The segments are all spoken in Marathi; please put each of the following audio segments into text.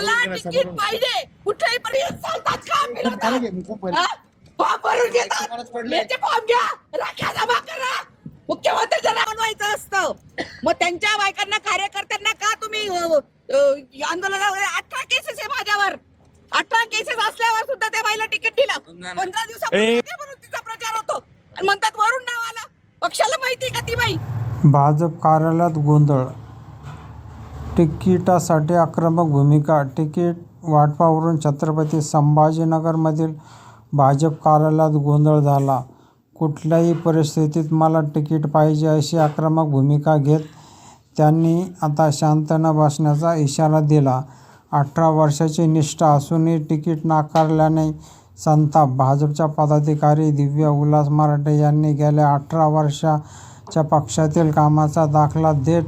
मला तिकीट पाहिजे. कुठेही पर्यंत चालतात का फिरवतात? हा? फॉर्म भरून घेतात. याचे फॉर्म घ्या. राख्या जमा करा. मुख्यमंत्र्यांचं नाव बनवायचं असतं. मग त्यांच्या बायकांना कार्यकर्त्यांना का तुम्ही आंदोलनामध्ये अठरा केसेस आहे माझ्यावर? अठरा केसेस असल्यावर सुद्धा त्या बाईला तिकीट दिलं. पंधरा दिवसापूर्वी तिचा प्रचार होतो. आणि म्हणतात वरून नाव आलं. पक्षाला माहिती का ती बाई? भाजप कार्यालयात गोंधळ. तिकिटासाठी आक्रमक भूमिका. तिकीट वाटपावरून छत्रपती संभाजीनगरमधील भाजप कार्यालयात गोंधळ झाला. कुठल्याही परिस्थितीत मला तिकीट पाहिजे अशी आक्रमक भूमिका घेत त्यांनी आता शांत न बसण्याचा इशारा दिला. अठरा वर्षाची निष्ठा असूनही तिकीट नाकारल्याने संताप. भाजपच्या पदाधिकारी दिव्या उल्हास मराठे यांनी गेल्या अठरा वर्षाच्या पक्षातील कामाचा दाखला देत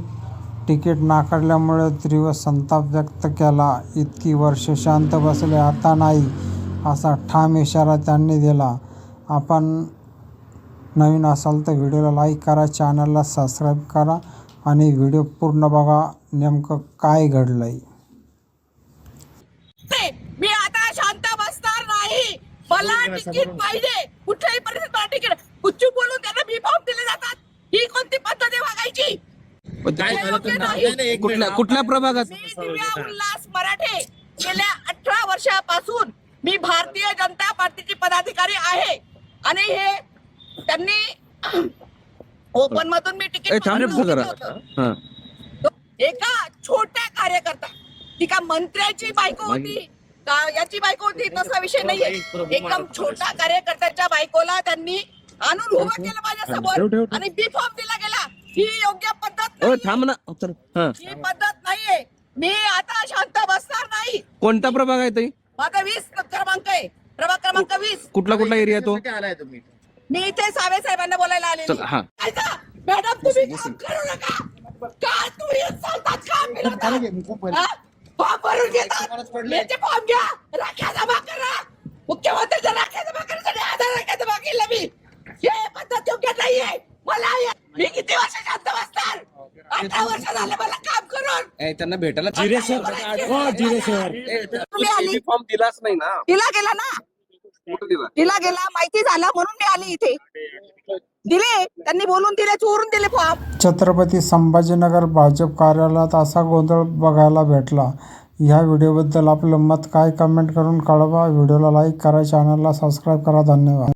तिकीट नाकारल्यामुळे तीव्र संताप व्यक्त केला. इतकी वर्ष शांत बसले आता नाही असा ठाम इशारा त्यांनी दिला. आपण नवीन असाल तर व्हिडिओला लाईक करा चॅनलला सबस्क्राईब करा आणि व्हिडिओ पूर्ण बघा. नेमकं काय घडलं आहे ते मी आता शांत बसणार नाही. मला तिकीट पाहिजे. कुठल्याही परिस्थितीत मला तिकीट. कुच्चू बोलून त्यांना बी फॉर्म दिले जातात ही कोणती पद्धत आहे वागायची काय झालं योग्य तर- नाही. नाही, नाही, एक कुठल्या कुठल्या प्रभागात? मी दिव्या उल्हास मराठे. गेल्या अठरा वर्षापासून मी भारतीय जनता पार्टीची पदाधिकारी आहे. आणि हे त्यांनी ओपन मधून मी ए, तिकीट थांब रे, मागून जरा. होतं. हा. एका छोट्या कार्यकर्ता. ती का मंत्र्याची बायको होती? का याची बायको होती? तसा विषय नाहीये. एकदम छोटा कार्यकर्त्याच्या बायकोला त्यांनी आणून उभं केलं माझ्यासमोर. आणि बी फॉर्म दिला गेला. ही योग्य पद्धत ओ नाहीये. थांब ना तर हा. ही पद्धत नाहीये. मी आता शांत बसणार नाही. कोणता प्रभाग आहे ताई? माझा वीस क्रमांक आहे प्रभाग क्रमांक वीस. कुठला कुठला एरिया तो? मी इथे सावे साहेबांना बोलायला आले चल हा. मॅडम तुम्ही काम करू नका. का तुम्ही चालतात का फिरवतात? हा? फॉर्म भरून घेतात. याचे फॉर्म घ्या. राख्या जमा करा. मुख्यमंत्र्यांच्या राख्या जमा करण्यासाठी आधार राख्या जमा केलं मी. हे पद्धत योग्य नाहीये. मला मी किती वर्ष शांत बसणार. अठरा वर्ष झाले मला काम करून. त्यांना भेटायला जिरे सर. तुम्ही आली. फॉर्म दिलाच नाही ना. तिला गेला ना? कुठं दिला? तिला गेला. माहिती झाला म्हणून मी आली इथे. दिले. त्यांनी बोलून दिले चोरून दिले फॉर्म छत्रपती संभाजीनगर भाजप कार्यालयात असा गोंधळ बघायला भेटला. ह्या व्हिडिओबद्दल आपलं मत काय? कमेंट करून कळवा. व्हिडिओला लाईक करा. चॅनलला सबस्क्राईब करा. धन्यवाद.